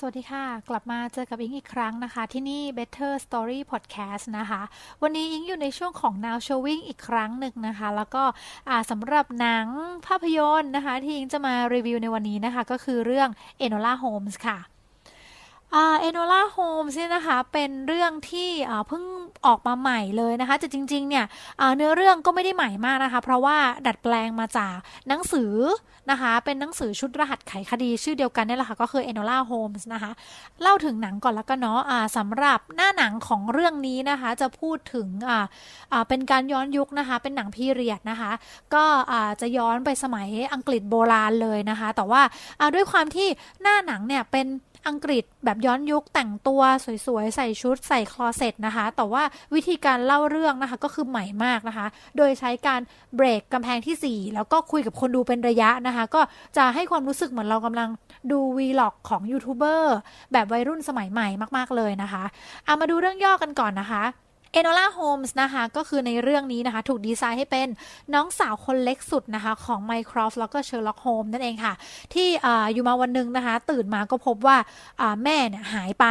สวัสดีค่ะ กลับมาเจอกับอิงอีกครั้งนะคะ ที่นี่ Better Story Podcast นะคะ วันนี้อิงอยู่ในช่วงของ Now Showing อีกครั้งหนึ่งนะคะ แล้วก็สำหรับหนังภาพยนตร์นะคะ ที่อิงจะมารีวิวในวันนี้นะคะ ก็คือเรื่อง Enola Holmes ค่ะ เอโนล่าโฮมส์เนี่ยนะคะเป็นเรื่องที่เพิ่งออกมาใหม่เลยนะคะแต่จริงๆเนี่ยเนื้อเรื่องก็ไม่ได้ใหม่มากนะคะ เพราะว่าดัดแปลงมาจากหนังสือนะคะเป็นหนังสือชุดรหัสไขคดีชื่อเดียวกันนี่แหละค่ะก็คือ Enola Holmes นะคะเล่าถึงหนังก่อนแล้วกันเนาะอ่าสำหรับหน้าหนังของเรื่องนี้นะคะจะพูดถึงเป็นการย้อนยุคนะคะเป็นหนังพีเรียดนะคะก็จะย้อนไปสมัยอังกฤษโบราณเลยนะคะ แต่ว่าด้วยความที่หน้าหนังเนี่ยเป็น อังกฤษแบบย้อนยุคแต่งตัวสวยๆ ใส่ชุดใส่คลอเซ็ตนะคะ แต่ว่าวิธีการเล่าเรื่องนะคะก็คือใหม่มากนะคะ โดยใช้การเบรกกำแพงที่ 4 แล้วก็คุยกับคนดูเป็นระยะนะคะ ก็จะให้ความรู้สึกเหมือนเรากำลังดูวีล็อกของยูทูบเบอร์แบบวัยรุ่นสมัยใหม่มากๆเลยนะคะเอามาดูเรื่องย่อกันก่อนนะคะ เอโนล่าโฮมส์นะคะก็คือในเรื่องนี้นะคะ ถูกดีไซน์ให้เป็นน้องสาวคนเล็กสุดนะคะของไมโครฟแล้วก็เชอร์ล็อกโฮมนั่นเองค่ะ ที่ออยู่มาวันหนึ่งนะคะ ตื่นมาก็พบว่าอ่าแม่เนี่ยหายไป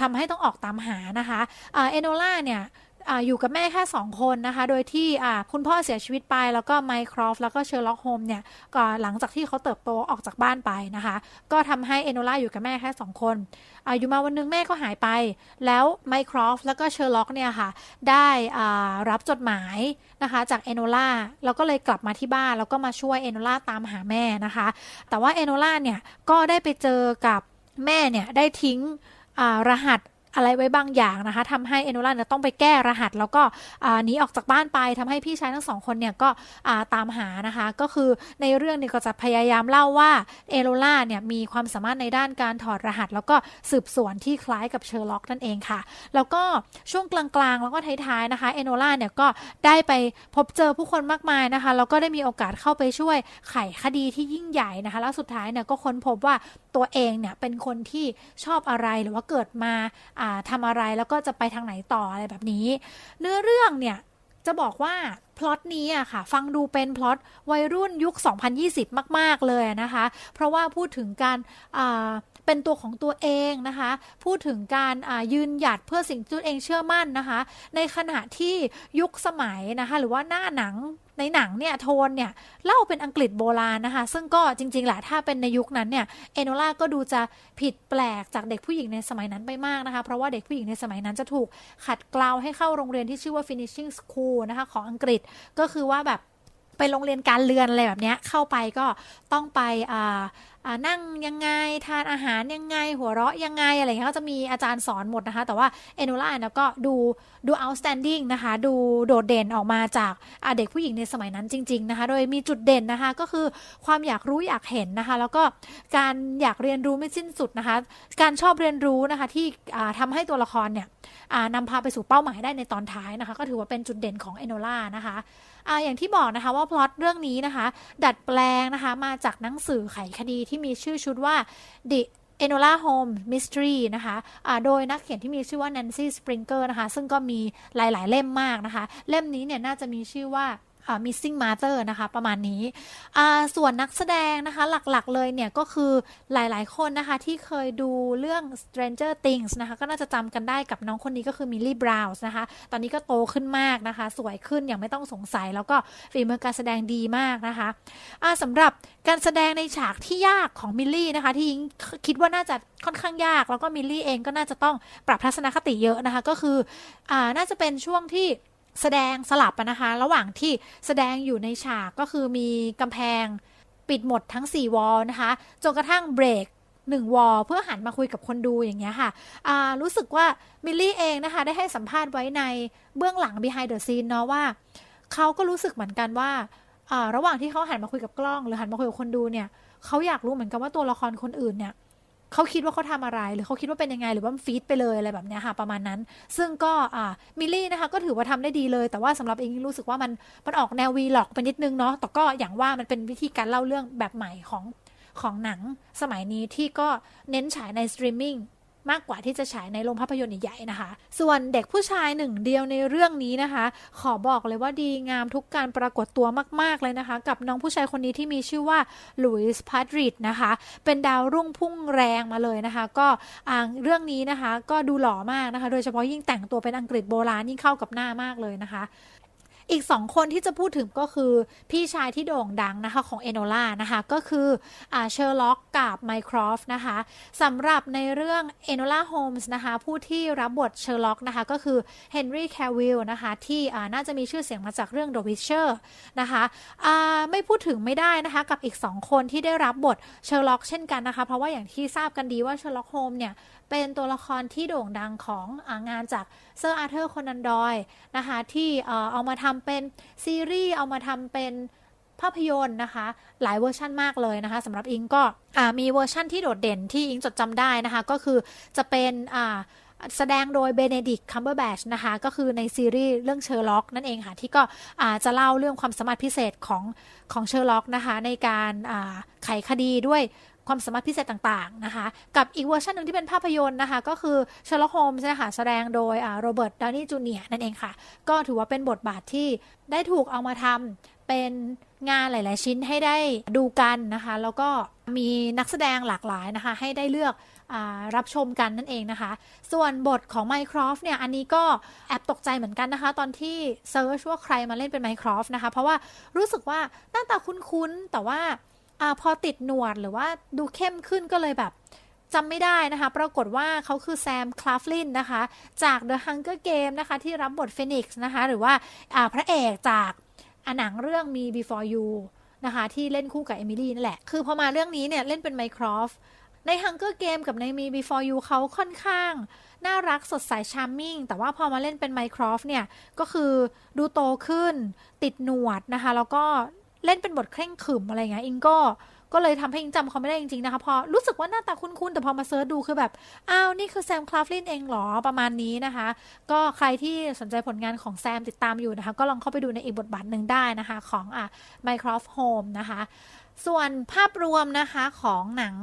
ทำให้ต้องออกตามหานะคะเอโนล่าเนี่ย ออยู่กับแม่แค่2คนนะคะ โดยที่คุณพ่อเสียชีวิตไป แล้วก็ไมโครฟแล้วก็เชอร์ล็อกโฮมเนี่ยก็หลังจากที่เขาเติบโตออกจากบ้านไปนะคะ ก็ทำให้เอโนล่าอยู่กับแม่แค่ 2 คนออยู่มาวันหนึงแม่ก็หายไป แล้วไมโครฟแล้วก็เชอร์ล็อกเนี่ยค่ะ ได้รับจดหมายนะคะจากเอโนล่าแล้วก็เลยกลับมาที่บ้าน แล้วก็มาช่วยเอโนล่าตามหาแม่นะคะ แต่ว่าเอโนล่าเนี่ยก็ได้ไปเจอกับแม่เนี่ยได้ทิ้งรหัส อะไรไว้บางอย่างนะคะทำให้เอโนล่าเนี่ยต้องไปแก้รหัส แล้วก็หนีออกจากบ้านไปทำให้พี่ชายทั้งสองคนเนี่ยก็ตามหานะคะ ก็คือในเรื่องเนี่ยก็จะพยายามเล่าว่าเอโนล่าเนี่ยมีความสามารถในด้านการถอดรหัส แล้วก็สืบสวนที่คล้ายกับเชอร์ล็อกนั่นเองค่ะ แล้วก็ช่วงกลางๆ แล้วก็ท้ายๆนะคะเอโนล่าเนี่ยก็ได้ไปพบเจอผู้คนมากมายนะคะแล้วก็ได้มีโอกาสเข้าไปช่วยไขคดีที่ยิ่งใหญ่นะคะ แล้วสุดท้ายเนี่ยก็ค้นพบว่า ตัวเองเนี่ยเป็นคนที่ชอบอะไรหรือว่าเกิดมาาทำอะไรแล้วก็จะไปทางไหนต่ออะไรแบบนี้ เนื้อเรื่องเนี่ยจะบอกว่าพล็อตนี้อะค่ะ ฟังดูเป็นพล็อตวัยรุ่นยุค 2020 มาก ๆ เลยนะคะ เพราะว่าพูดถึงการาเป็นตัวของตัวเองนะคะ พูดถึงการายืนหยัดเพื่อสิ่งที่ตัวเองเชื่อมั่นนะคะ ในขณะที่ยุคสมัยนะคะ หรือว่าหน้าหนัง ในหนังเนี่ยโทนเนี่ยเล่าเป็นอังกฤษโบราณนะคะ ซึ่งก็จริงๆแหละถ้าเป็นในยุคนั้นเนี่ยเอโนล่าก็ดูจะผิดแปลกจากเด็กผู้หญิงในสมัยนั้นไปมากนะคะ เพราะว่าเด็กผู้หญิงในสมัยนั้นจะถูกขัดเกลาให้เข้าโรงเรียนที่ชื่อว่า finishing school นะคะของอังกฤษก็คือว่าแบบ ไปโรงเรียนการเรือนอะไรแบบเนี้ยเข้าไปก็ต้องไปอ่านั่งยังไงทานอาหารยังไง หัวเราะยังไงอะไรเงี้ยก็จะมีอาจารย์สอนหมดนะคะ แต่ว่าเอโนล่าเนี่ยก็ดูดู outstanding นะคะ ดูโดดเด่นออกมาจากเด็กผู้หญิงในสมัยนั้นจริง ๆนะคะ โดยมีจุดเด่นนะคะก็คือความอยากรู้อยากเห็นนะคะ แล้วก็การอยากเรียนรู้ไม่สิ้นสุดนะคะ การชอบเรียนรู้นะคะที่อ่าทำให้ตัวละครเนี่ยนำพาไปสู่เป้าหมายได้ในตอนท้ายนะคะ ก็ถือว่าเป็นจุดเด่นของเอโนล่านะคะ อ่าอย่างที่บอกนะคะว่าพล็อตเรื่องนี้นะคะ ดัดแปลงนะคะ มาจากหนังสือไขคดีที่มีชื่อชุดว่า The Enola home Mystery นะคะะโดยนักเขียนที่มีชื่อว่า Nancy Springer นะคะ ซึ่งก็มีหลาย ๆ เล่มมากนะคะ เล่มนี้เนี่ยน่าจะมีชื่อว่า missing mother นะคะประมาณนี้ ส่วนนักแสดงนะคะหลักๆเลยเนี่ยก็คือหลายๆคนนะคะที่เคยดูเรื่อง Stranger Things นะคะก็น่าจะจำกันได้กับน้องคนนี้ก็คือมิลลี่บราวน์นะคะตอนนี้ก็โตขึ้นมากนะคะ สวยขึ้นอย่างไม่ต้องสงสัย แล้วก็ฝีมือการแสดงดีมากนะคะะสำหรับการแสดงในฉากที่ยากของมิลลี่นะคะที่คิดว่าน่าจะค่อนข้างยาก แล้วก็มิลลี่เองก็น่าจะต้องปรับทัศนคติเยอะนะคะก็คืออน่าจะเป็นช่วงที่ แสดงสลับนะคะ ระหว่างที่แสดงอยู่ในฉากก็คือมีกำแพงปิดหมดทั้ง 4 วอลนะคะ จนกระทั่งเบรกหนึ่งวอลเพื่อหันมาคุยกับคนดูอย่างเงี้ยค่ะ รู้สึกว่ามิลลี่เองนะคะ ได้ให้สัมภาษณ์ไว้ในเบื้องหลัง behind the scene เนาะว่า เขาก็รู้สึกเหมือนกันว่า ระหว่างที่เขาหันมาคุยกับกล้อง หรือหันมาคุยกับคนดูเนี่ย เขาอยากรู้เหมือนกันว่าตัวละครคนอื่นเนี่ย เขาคิดว่าเขาทำอะไร หรือเขาคิดว่าเป็นยังไง หรือว่าฟีดไปเลยอะไรแบบนี้ค่ะประมาณนั้น ซึ่งก็อ่ามิลลี่นะคะก็ถือว่าทำได้ดีเลย แต่ว่าสำหรับเองรู้สึกว่ามันมันออกแนววีล็อกไปนิดนึงเนาะแต่ก็อย่างว่ามันเป็นวิธีการเล่าเรื่องแบบใหม่ของของหนังสมัยนี้ที่ก็เน้นฉายในสตรีมมิ่ง มากกว่าที่จะฉายในโรงภาพยนตร์ใหญ่ๆนะคะ ส่วนเด็กผู้ชายหนึ่งเดียวในเรื่องนี้นะคะ ขอบอกเลยว่าดีงามทุกการปรากฏตัวมาก ๆ เลยนะคะ กับน้องผู้ชายคนนี้ที่มีชื่อว่าลุยส์พาดริดนะคะ เป็นดาวรุ่งพุ่งแรงมาเลยนะคะ ก็อ่าเรื่องนี้นะคะก็ดูหล่อมากนะคะ โดยเฉพาะยิ่งแต่งตัวเป็นอังกฤษโบราณยิ่งเข้ากับหน้ามากเลยนะคะ อีกสองคนที่จะพูดถึงก็คือพี่ชายที่โด่งดังนะคะของเอโนล่านะคะ ก็คือเชอร์ล็อกกับไมโครฟนะคะสำหรับในเรื่องเอโนล่าโฮมส์นะคะผู้ที่รับบทเชอร์ล็อกนะคะ ก็คือเฮนรี่แควิลนะคะ ที่น่าจะมีชื่อเสียงมาจากเรื่อง The Witcher นะคะไม่พูดถึงไม่ได้นะคะกับอีก 2 คนที่ได้รับบทเชอร์ล็อกเช่นกันนะคะ เพราะว่าอย่างที่ทราบกันดีว่าเชอร์ล็อกโฮมเนี่ยเป็นตัวละครที่โด่งดังของงานจากเซอร์อาร์เธอร์คนันดอยนะคะที่เอามาทำเป็นซีรีส์เอามาทำเป็นภาพยนตร์นะคะ หลายเวอร์ชั่นมากเลยนะคะสำหรับอิงก็มีเวอร์ชั่นที่โดดเด่นที่อิงจดจำได้นะคะ ก็คือจะเป็นแสดงโดยเบเนดิกคัมเบอร์แบชนะคะ ก็คือในซีรีส์เรื่องเชอร์ล็อกนั่นเองค่ะ ที่ก็จะเล่าเรื่องความสามารถพิเศษของของเชอร์ล็อกนะคะ ในการไขคดีด้วย ความสามารถพิเศษต่างๆนะคะกับอีกเวอร์ชันหนึ่งที่เป็นภาพยนตร์นะคะก็คือเชลโฮมส์นะคะแสดงโดยโรเบิร์ตดาวนี่จูเนียร์นั่นเองค่ะ ก็ถือว่าเป็นบทบาทที่ได้ถูกเอามาทำเป็นงานหลาย ๆ ชิ้นให้ได้ดูกันนะคะ แล้วก็มีนักแสดงหลากหลายนะคะ ให้ได้เลือกอรับชมกันนั่นเองนะคะ ส่วนบทของ Minecraft เนี่ย อันนี้ก็แอบตกใจเหมือนกันนะคะ ตอนที่เซิร์ชว่าใครมาเล่นเป็น Minecraft นะคะ เพราะว่ารู้สึกว่าหน้าตาคุ้น ๆ แต่ว่า อาพอติดหนวดหรือว่าดูเข้มขึ้นก็เลยแบบจำไม่ได้นะคะ ปรากฏว่าเขาคือแซม คลาฟลินนะคะ จาก The Hunger Game นะคะ ที่รับบทเฟนิกซ์นะคะ หรือว่าพระเอกจากหนังเรื่องมี Before You นะคะ ที่เล่นคู่กับเอมิลี่นั่นแหละ คือพอมาเรื่องนี้เนี่ย เล่นเป็น Minecraft ใน Hunger Game กับในมี Before You เขาค่อนข้าง น่ารักสดใสชาร์มมิ่ง แต่ว่าพอมาเล่นเป็น Minecraft เนี่ย ก็คือดูโตขึ้น ติดหนวดนะคะ แล้วก็ เล่นเป็นบทเคร่งขรึมอะไรเงี้ยอิงก็ ก็เลยทำให้อิงจำเขาไม่ได้จริงๆนะคะพอรู้สึกว่าหน้าตาคุ้นๆแต่พอมาเซิร์ชดูคือแบบอ้าวนี่คือแซมคลาฟลินเองเหรอประมาณนี้นะคะ ก็ใครที่สนใจผลงานของแซมติดตามอยู่นะคะ ก็ลองเข้าไปดูในอีกบทบาทหนึ่งได้นะคะของอะ Minecraft Home นะคะส่วนภาพรวมนะคะของหนัง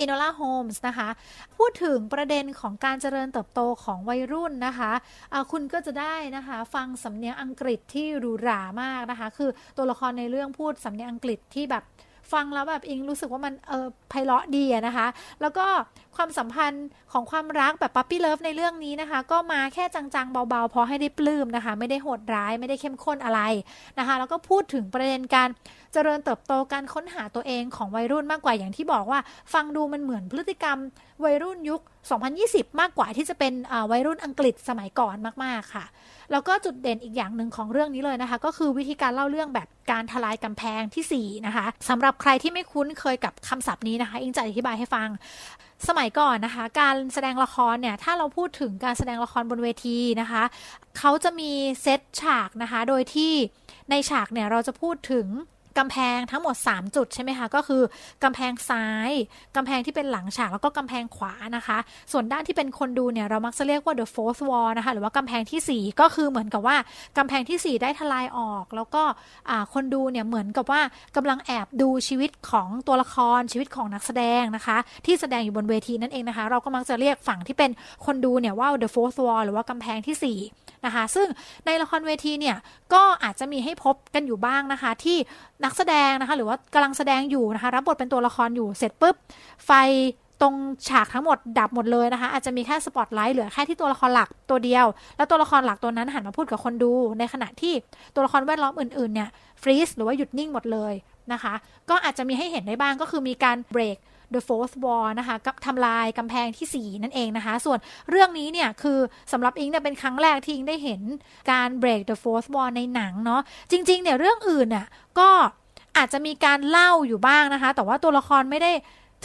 Enola Holmes นะคะ พูดถึงประเด็นของการเจริญเติบโตของวัยรุ่นนะคะะคุณก็จะได้นะคะฟังสำเนียงอังกฤษที่หรูหรามากนะคะ คือตัวละครในเรื่องพูดสำเนียงอังกฤษที่แบบ ฟังแล้วแบบอิงรู้สึกว่ามันเออไพเราะดีนะคะ แล้วก็ความสัมพันธ์ของความรักแบบปั๊ปปี้เลิฟในเรื่องนี้นะคะ ก็มาแค่จางๆ เบาๆ พอให้ได้ปลื้มนะคะ ไม่ได้โหดร้ายไม่ได้เข้มข้นอะไรนะคะ แล้วก็พูดถึงประเด็นการ เจริญเติบโตการค้นหาตัวเองของวัยรุ่นมากกว่าอย่างที่บอกว่า ฟังดูมันเหมือนพฤติกรรมวัยรุ่นยุค 2020 มากกว่าที่จะเป็นวัยรุ่นอังกฤษสมัยก่อนมากๆค่ะ แล้วก็จุดเด่นอีกอย่างหนึ่งของเรื่องนี้เลยนะคะ ก็คือวิธีการเล่าเรื่องแบบการทลายกำแพงที่ 4 นะคะสำหรับใครที่ไม่คุ้นเคยกับคำศัพท์นี้นะคะอิงจะอธิบายให้ฟังสมัยก่อนนะคะ การแสดงละครเนี่ย ถ้าเราพูดถึงการแสดงละครบนเวทีนะคะ เขาจะมีเซตฉากนะคะ โดยที่ในฉากเนี่ยเราจะพูดถึง กำแพงทั้งหมด 3 จุดใช่ไหมคะก็คือกำแพงซ้ายกำแพงที่เป็นหลังฉากแล้วก็กำแพงขวานะคะ ส่วนด้านที่เป็นคนดูเนี่ยเรามักจะเรียกว่า the fourth wall นะคะหรือว่ากำแพงที่ 4 ก็คือเหมือนกับว่ากำแพงที่ 4 ได้ทลายออก แล้วก็คนดูเนี่ยเหมือนกับว่ากำลังแอบดูชีวิตของตัวละครชีวิตของนักแสดงนะคะ ที่แสดงอยู่บนเวทีนั่นเองนะคะ เราก็มักจะเรียกฝั่งที่เป็นคนดูเนี่ยว่า the fourth wall หรือว่ากำแพงที่ 4 นะคะ ซึ่งในละครเวทีเนี่ยก็อาจจะมีให้พบกันอยู่บ้างนะคะ ที่นักแสดงนะคะ หรือว่ากำลังแสดงอยู่นะคะ รับบทเป็นตัวละครอยู่เสร็จปุ๊บ ไฟตรงฉากทั้งหมดดับหมดเลยนะคะ อาจจะมีแค่สปอตไลท์เหลือแค่ที่ตัวละครหลักตัวเดียว แล้วตัวละครหลักตัวนั้นหันมาพูดกับคนดู ในขณะที่ตัวละครแวดล้อมอื่นๆเนี่ยฟรีซหรือว่าหยุดนิ่งหมดเลยนะคะ ก็อาจจะมีให้เห็นได้บ้างก็คือมีการเบรก The Fourth Wall นะคะกับทำลายกำแพงที่ 4 นั่นเองนะคะ ส่วนเรื่องนี้เนี่ยคือสำหรับอิงเนี่ยเป็นครั้งแรกที่อิงได้เห็นการ break the fourth wall ในหนังเนาะจริง ๆ เนี่ยเรื่องอื่นน่ะก็อาจจะมีการเล่าอยู่บ้างนะคะ แต่ว่าตัวละครไม่ได้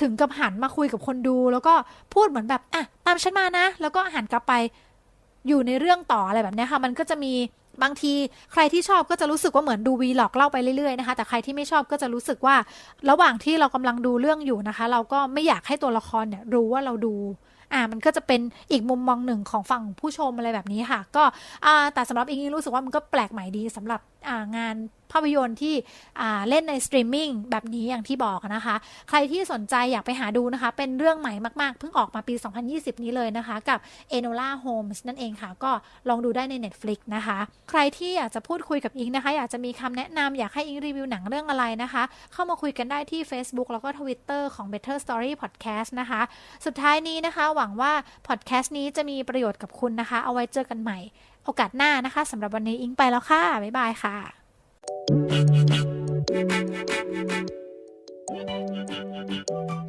ถึงกับหันมาคุยกับคนดู แล้วก็พูดเหมือนแบบอะตามฉันมานะ แล้วก็หันกลับไปอยู่ในเรื่องต่ออะไรแบบนี้ค่ะ มันก็จะมี บางทีใครที่ชอบก็จะรู้สึกว่าเหมือนดูวีล็อกเล่าไปเรื่อยๆนะคะ แต่ใครที่ไม่ชอบก็จะรู้สึกว่า ระหว่างที่เรากำลังดูเรื่องอยู่นะคะ เราก็ไม่อยากให้ตัวละครเนี่ยรู้ว่าเราดูอ่ามันก็จะเป็นอีกมุมมองหนึ่งของฝั่งผู้ชมอะไรแบบนี้ค่ะ ก็อ่าแต่สำหรับอิงรู้สึกว่ามันก็แปลกใหม่ดีสำหรับอ่างาน ภาพยนตร์ที่เล่นในสตรีมมิ่งแบบนี้อย่างที่บอกนะคะ ใครที่สนใจอยากไปหาดูนะคะ เป็นเรื่องใหม่มาก ๆ เพิ่งออกมาปี 2020 นี้เลยนะคะ กับ Enola Holmes นั่นเองค่ะ ก็ลองดูได้ใน Netflix นะคะ ใครที่อยากจะพูดคุยกับอิงนะคะ อยากจะมีคำแนะนำอยากให้อิงรีวิวหนังเรื่องอะไรนะคะ เข้ามาคุยกันได้ที่ Facebook แล้วก็ Twitter ของ Better Story Podcast นะคะ สุดท้ายนี้นะคะ หวังว่า podcast นี้จะมีประโยชน์กับคุณนะคะ เอาไว้เจอกันใหม่ โอกาสหน้านะคะสำหรับวันนี้อิงไปแล้วค่ะบ๊ายบายค่ะ Thank you.